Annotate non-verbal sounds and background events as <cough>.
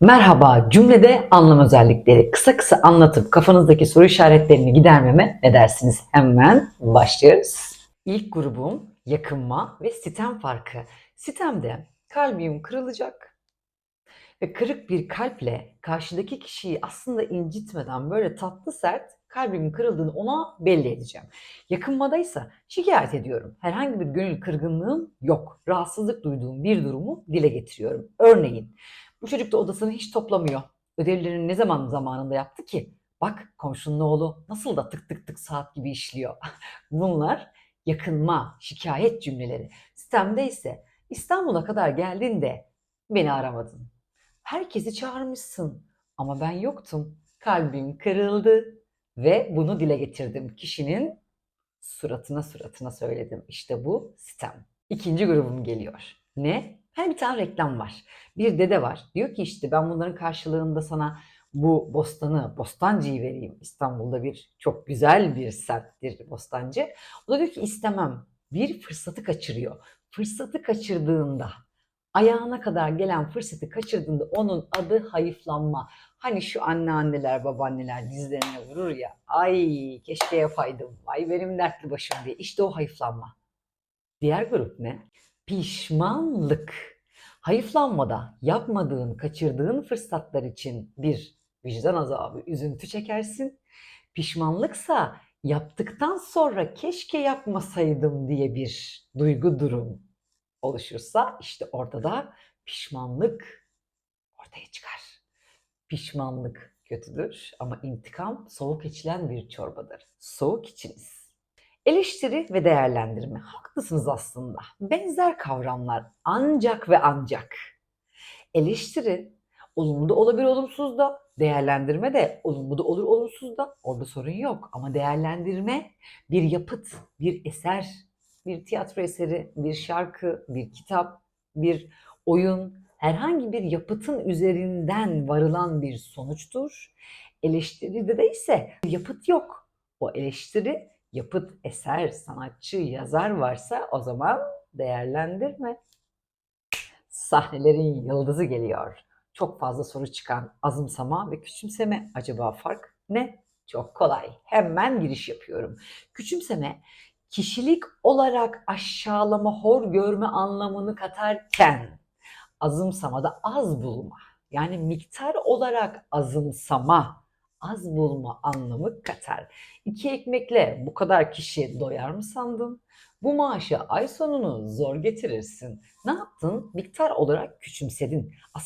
Merhaba, cümlede anlam özellikleri. Kısa kısa anlatıp kafanızdaki soru işaretlerini gidermeme ne dersiniz? Hemen başlıyoruz. İlk grubum yakınma ve sitem farkı. Sitemde kalbim kırılacak ve kırık bir kalple karşıdaki kişiyi aslında incitmeden böyle tatlı sert kalbimin kırıldığını ona belli edeceğim. Yakınmadaysa şikayet ediyorum. Herhangi bir gönül kırgınlığım yok. Rahatsızlık duyduğum bir durumu dile getiriyorum. Örneğin bu çocuk da odasını hiç toplamıyor. Ödevlerini ne zaman zamanında yaptı ki? Bak komşunun oğlu nasıl da tık tık tık saat gibi işliyor. <laughs> Bunlar yakınma, şikayet cümleleri. Sistemde ise İstanbul'a kadar geldin de beni aramadın. Herkesi çağırmışsın ama ben yoktum. Kalbim kırıldı ve bunu dile getirdim. Kişinin suratına suratına söyledim. İşte bu sitem. İkinci grubum geliyor. Ne? Hani bir tane reklam var. Bir dede var. Diyor ki işte ben bunların karşılığında sana bu bostanı, bostancıyı vereyim. İstanbul'da bir çok güzel bir semttir bostancı. O da diyor ki istemem. Bir fırsatı kaçırıyor. Fırsatı kaçırdığında, ayağına kadar gelen fırsatı kaçırdığında onun adı hayıflanma. Hani şu anneanneler, babaanneler dizlerine vurur ya. Ay keşke yapaydım. Ay benim dertli başım diye. İşte o hayıflanma. Diğer grup ne? Pişmanlık. Hayıflanmada yapmadığın, kaçırdığın fırsatlar için bir vicdan azabı, üzüntü çekersin. Pişmanlıksa yaptıktan sonra keşke yapmasaydım diye bir duygu durum oluşursa işte orada da pişmanlık ortaya çıkar. Pişmanlık kötüdür ama intikam soğuk içilen bir çorbadır. Soğuk içiniz. Eleştiri ve değerlendirme. Haklısınız aslında. Benzer kavramlar ancak ve ancak. Eleştiri olumlu da olabilir olumsuz da. Değerlendirme de olumlu da olur olumsuz da. Orada sorun yok. Ama değerlendirme bir yapıt, bir eser, bir tiyatro eseri, bir şarkı, bir kitap, bir oyun, herhangi bir yapıtın üzerinden varılan bir sonuçtur. Eleştiride de ise yapıt yok. O eleştiri yapıt, eser, sanatçı, yazar varsa o zaman değerlendirme. Sahnelerin yıldızı geliyor. Çok fazla soru çıkan azımsama ve küçümseme. Acaba fark ne? Çok kolay. Hemen giriş yapıyorum. Küçümseme kişilik olarak aşağılama, hor görme anlamını katarken azımsamada az bulma. Yani miktar olarak azımsama, az bulma anlamı katar. İki ekmekle bu kadar kişi doyar mı sandın? Bu maaşı ay sonunu zor getirirsin. Ne yaptın? Miktar olarak küçümsedin.